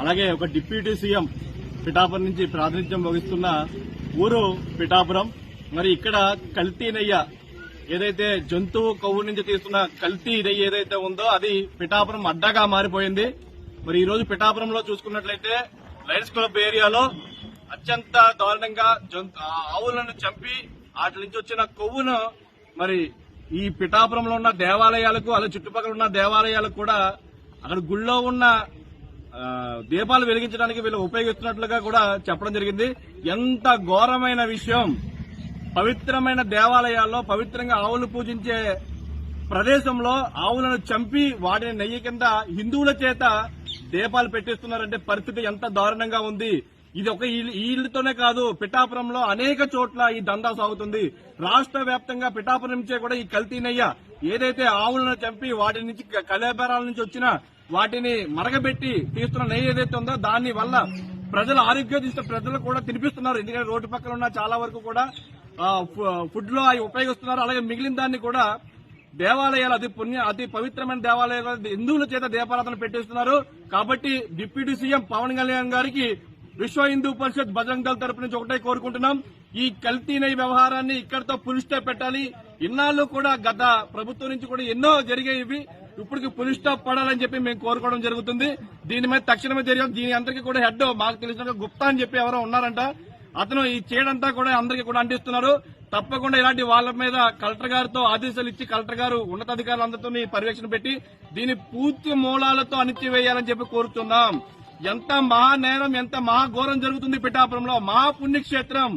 అలాగే ఒక deputy CM Pithapuram నుంచి ప్రాతినిధ్యం వహిస్తున్న ఊరు పిఠాపురం. మరి ఇక్కడ కల్తీ నెయ్య ఏదైతే జంతువు కొవ్వు నుంచి తీస్తున్న కల్తీ నెయ్యి ఏదైతే ఉందో అది పిఠాపురం అడ్డాగా మారిపోయింది. మరి ఈ రోజు పిఠాపురంలో చూసుకున్నట్లయితే లయన్స్ క్లబ్ ఏరియాలో అత్యంత దారుణంగా జంతు ఆ ఆవులను చంపి వాటి నుంచి వచ్చిన కొవ్వును మరి ఈ పిఠాపురంలో ఉన్న దేవాలయాలకు అలా చుట్టుపక్కల ఉన్న దేవాలయాలకు కూడా అక్కడ గుళ్ళో ఉన్న దీపాలు వెలిగించడానికి వీళ్ళు ఉపయోగిస్తున్నట్లుగా కూడా చెప్పడం జరిగింది. ఎంత ఘోరమైన విషయం. పవిత్రమైన దేవాలయాల్లో పవిత్రంగా ఆవులు పూజించే ప్రదేశంలో ఆవులను చంపి వాటిని నెయ్యి కింద హిందువుల చేత దీపాలు పెట్టిస్తున్నారంటే పరిస్థితి ఎంత దారుణంగా ఉంది. ఇది ఒక ఈ కాదు పిఠాపురంలో అనేక చోట్ల ఈ దందా సాగుతుంది. రాష్ట్ర వ్యాప్తంగా పిఠాపురం నుంచే కూడా ఈ కల్తీ నయ్య ఏదైతే ఆవులను చంపి వాటి నుంచి క- నుంచి వచ్చిన వాటిని మరగబెట్టి తీస్తున్న నెయ్యి ఏదైతే ఉందో దాని వల్ల ప్రజల ఆరోగ్య దృష్ట్యా ప్రజలు కూడా తినిపిస్తున్నారు. ఎందుకంటే రోడ్డు పక్కన ఉన్న చాలా వరకు కూడా ఫుడ్లో అవి ఉపయోగిస్తున్నారు. అలాగే మిగిలిన దాన్ని కూడా దేవాలయాలు అతి పుణ్య అతి పవిత్రమైన దేవాలయాలు హిందువుల చేత దీపారాధన పెట్టిస్తున్నారు. కాబట్టి డిప్యూటీ సీఎం పవన్ కళ్యాణ్ గారికి విశ్వ హిందూ పరిషత్ బజరంగ్ దళ తరపు నుంచి ఒకటే కోరుకుంటున్నాం. ఈ కల్తీ నెయ్యి వ్యవహారాన్ని ఇక్కడితో పులిస్టే పెట్టాలి. ఇన్నాళ్ళు కూడా గత ప్రభుత్వం నుంచి కూడా ఎన్నో జరిగాయి ఇవి ఇప్పటికి పులి స్టాప్ పడాలని చెప్పి మేము కోరుకోవడం జరుగుతుంది. దీని మీద తక్షణమే జరిగాం దీని అందరికీ కూడా హెడ్ మాకు తెలిసిన గుప్తా అని చెప్పి ఎవరో ఉన్నారంట. అతను ఈ చేయడంతా కూడా అందరికీ కూడా అంటిస్తున్నారు తప్పకుండా ఇలాంటి వాళ్ళ మీద కలెక్టర్ గారితో ఆదేశాలు ఇచ్చి కలెక్టర్ గారు ఉన్నతాధికారులందరితో పర్యవేక్షణ పెట్టి దీని పూర్తి మూలాలతో అణిచివేయాలని చెప్పి కోరుతున్నాం. ఎంత మహానేరం ఎంత మహాఘోరం జరుగుతుంది పిఠాపురంలో. మహాపుణ్యక్షేత్రం